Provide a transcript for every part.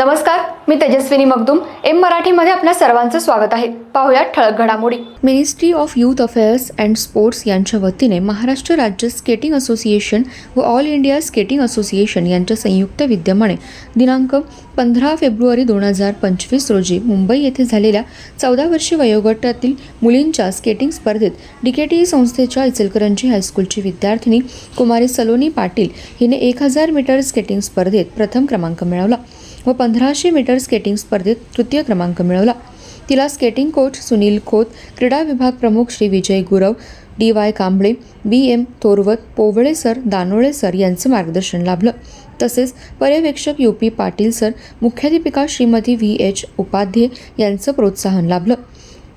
नमस्कार मी तेजस्विनी मगदुम. एम मराठीमध्ये आपल्या सर्वांचं स्वागत आहे. पाहुयात ठळक घडामोडी. Ministry of youth affairs and sports यांच्या वतीने महाराष्ट्र राज्य स्केटिंग असोसिएशन व ऑल इंडिया स्केटिंग असोसिएशन यांच्या संयुक्त विद्यमाने दिनांक पंधरा फेब्रुवारी दोन हजार पंचवीस रोजी मुंबई येथे झालेल्या चौदा वर्षीय वयोगटातील मुलींच्या स्केटिंग स्पर्धेत डीकेटी संस्थेच्या इचलकरंजी हायस्कूलची विद्यार्थिनी कुमारी सलोनी पाटील हिने एक हजार मीटर स्केटिंग स्पर्धेत प्रथम क्रमांक मिळवला. व पंधराशे मीटर स्केटिंग स्पर्धेत तृतीय क्रमांक मिळवला. तिला स्केटिंग कोच सुनील खोत क्रीडा विभाग प्रमुख Shri Vijay Gurav D Y Kamble B M Thoravat Powale sir Danole sir यांचं मार्गदर्शन लाभलं. तसेच पर्यवेक्षक यू पी पाटील सर मुख्याध्यापिका श्रीमती व्ही एच उपाध्ये यांचं प्रोत्साहन लाभलं.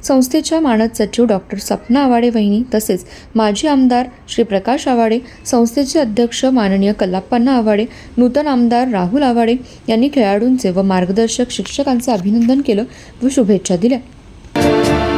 संस्थेच्या मानद सचिव डॉक्टर सपना आवाडे वहिनी तसेच माजी आमदार श्री प्रकाश आवाडे संस्थेचे अध्यक्ष माननीय कल्लाप्पांना आवाडे नूतन आमदार राहुल आवाडे यांनी खेळाडूंचे व मार्गदर्शक शिक्षकांचे अभिनंदन केलं व शुभेच्छा दिल्या.